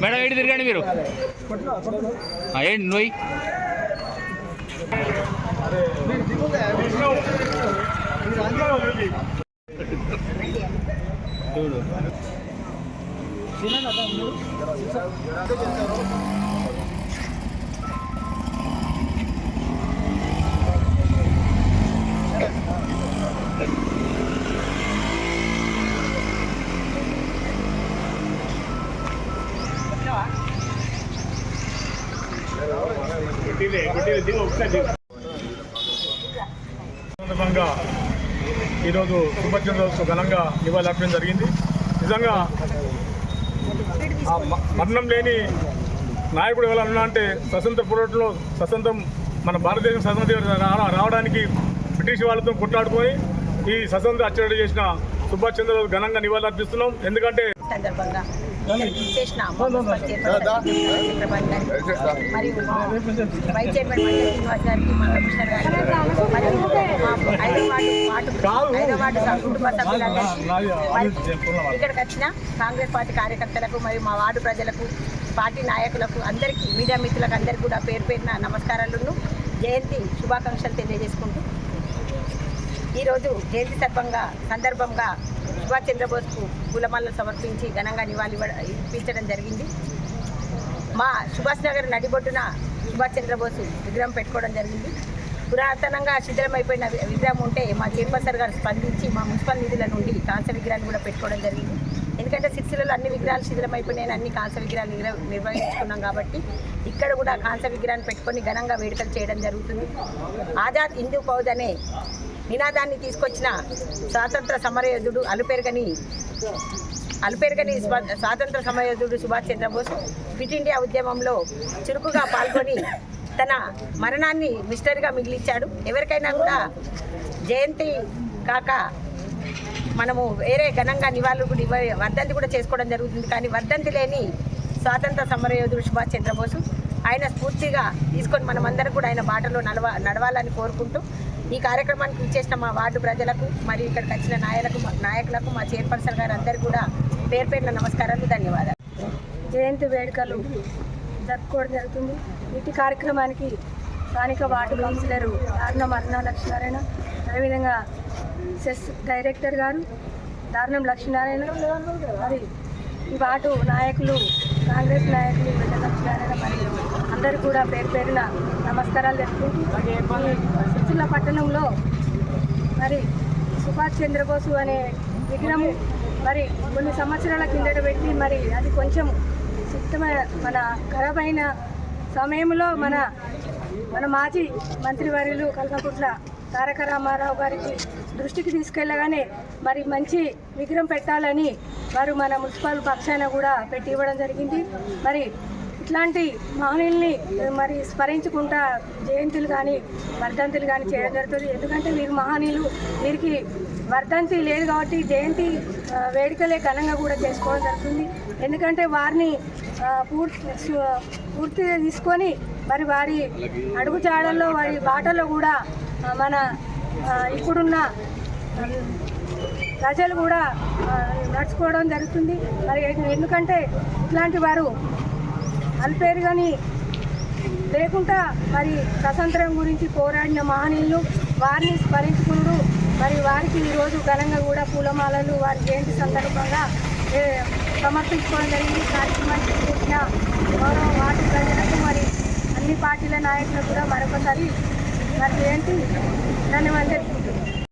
Madam ఏంటి తిరగండి మీరు ఆ, ఏంటి నువ్వు సందర్భంగా ఈరోజు సుభాష్ ఘనంగా నివాళులర్పడం జరిగింది. నిజంగా ఆ మ- మరణం లేని నాయకుడు ఎవరన్నా అంటే స్వతంత్ర పోరాటంలో స్వతంత్రం మన భారతదేశం స్వతంత్ర రావడానికి బ్రిటిష్ వాళ్ళతో కొట్లాడుకొని ఈ స్వతంత్ర అచ్చడి చేసిన సుభాష్ చంద్రబోస్ ఘనంగా నివాళులర్పిస్తున్నాం. ఎందుకంటే సందర్భంగా చేసిన మరియు మా వైస్ చైర్మన్ మండలి శ్రీనివాస్ గారికి మా కమిషనర్ గారికి మరియు మా ఐదో వార్డు వార్డు ఐదో వార్డు సభ- కుటుంబ సభ్యులందరికీ మరియు ఇక్కడికి వచ్చిన కాంగ్రెస్ పార్టీ కార్యకర్తలకు మరియు మా వార్డు ప్రజలకు పార్టీ నాయకులకు అందరికీ మీడియా మిత్రులకు అందరికీ కూడా పేరు పేరున నమస్కారాలను జయంతి శుభాకాంక్షలు తెలియజేసుకుంటూ. ఈరోజు జయంతి సందర్భంగా సందర్భంగా సుభాష్ చంద్రబోస్కు పూలమాలను సమర్పించి ఘనంగా నివాళి ఇప్పించడం జరిగింది. మా సుభాష్ నగర్ నడిబొడ్డున సుభాష్ చంద్రబోస్ విగ్రహం పెట్టుకోవడం జరిగింది. పురాతనంగా శిథిలమైపోయిన విగ్రహం ఉంటే మా చైర్పర్సన్ గారు స్పందించి మా మున్సిపల్ నిధుల నుండి కాంస విగ్రహాన్ని కూడా పెట్టుకోవడం జరిగింది. ఎందుకంటే సిరిసిల్లలో అన్ని విగ్రహాలు శిథిలమైపోయినాయి అన్ని కాంస విగ్రహాలు నిర్వహించుకున్నాం కాబట్టి ఇక్కడ కూడా కాంస విగ్రహాన్ని పెట్టుకొని ఘనంగా వేడుకలు చేయడం జరుగుతుంది. ఆజాద్ హిందూ ఫౌజ్ అనే నినాదాన్ని తీసుకొచ్చిన స్వాతంత్ర సమరయోధుడు అలుపెరగని అలుపెరగని స్వాతంత్ర సమరయోధుడు సుభాష్ చంద్రబోస్ ఫిట్ ఇండియా ఉద్యమంలో చురుకుగా పాల్గొని తన మరణాన్ని మిస్టరీగా మిగిలిచ్చాడు ఎవరికైనా కూడా జయంతి కాక మనము వేరే ఘనంగా నివాళులు కూడా ఇవ్వ వర్ధంతి కూడా చేసుకోవడం జరుగుతుంది. కానీ వర్ధంతి లేని స్వాతంత్ర సమరయోధుడు సుభాష్ చంద్రబోసు ఆయన స్ఫూర్తిగా తీసుకొని మనమందరం కూడా ఆయన బాటలో నడవ నడవాలని కోరుకుంటూ ఈ కార్యక్రమానికి ఇచ్చేసిన మా వార్డు ప్రజలకు మరియు ఇక్కడికి వచ్చిన నాయకులకు నాయకులకు మా చైర్పర్సన్ గారు అందరికీ కూడా పేరు పేరున నమస్కారాలు ధన్యవాదాలు. జయంతి వేడుకలు జరుపుకోవడం జరుగుతుంది. ఇటు కార్యక్రమానికి స్థానిక వార్డు కౌన్సిలర్ దారుణం అరుణ లక్ష్మీనారాయణ అదేవిధంగా సెస్ డైరెక్టర్ గారు దారుణం లక్ష్మీనారాయణ మరి ఈ వార్డు నాయకులు కాంగ్రెస్ నాయకులు వెంట లక్ష్మీనారాయణ మరియు అందరూ కూడా పేరు పేరున నమస్కారాలు తెలుపుకుంటూ ఈ పట్టణంలో మరి సుభాష్ చంద్రబోసు అనే విగ్రహం మరి కొన్ని సంవత్సరాల కిందట పెట్టి మరి అది కొంచెం సిద్ధమైన మన ఖరాబ్ అయిన సమయంలో మన మన మాజీ మంత్రివర్యులు కల్కపుట్ల తారక రామారావు గారికి దృష్టికి తీసుకెళ్ళగానే మరి మంచి విగ్రహం పెట్టాలని వారు మన మున్సిపల్ పక్షాన కూడా పెట్టి ఇవ్వడం జరిగింది. మరి ఇట్లాంటి మహనీయుల్ని మరి స్మరించుకుంటా జయంతులు కానీ వర్ధంతులు కానీ చేయడం జరుగుతుంది. ఎందుకంటే వీరు మహనీయులు వీరికి వర్ధంతి లేదు కాబట్టి జయంతి వేడుకలే ఘనంగా కూడా చేసుకోవడం జరుగుతుంది. ఎందుకంటే వారిని పూర్తి పూర్తిగా తీసుకొని మరి వారి అడుగుజాడల్లో వారి బాటలో కూడా మన ఇప్పుడున్న ప్రజలు కూడా నడుచుకోవడం జరుగుతుంది. మరి ఎందుకంటే ఇట్లాంటి వారు అల్పేరు కానీ లేకుండా మరి స్వతంత్రం గురించి పోరాడిన మహనీయులు వారిని స్మరించుకుంటూ మరి వారికి ఈరోజు ఘనంగా కూడా పూలమాలలు వారి జయంతి సందర్భంగా సమర్పించుకోవడం జరిగింది. ఈ కార్యక్రమానికి చేసిన గౌరవ వార్డు ప్రజలకు మరి అన్ని పార్టీల నాయకులు కూడా మరొకసారి మరి జయంతి ధన్యవాదాలు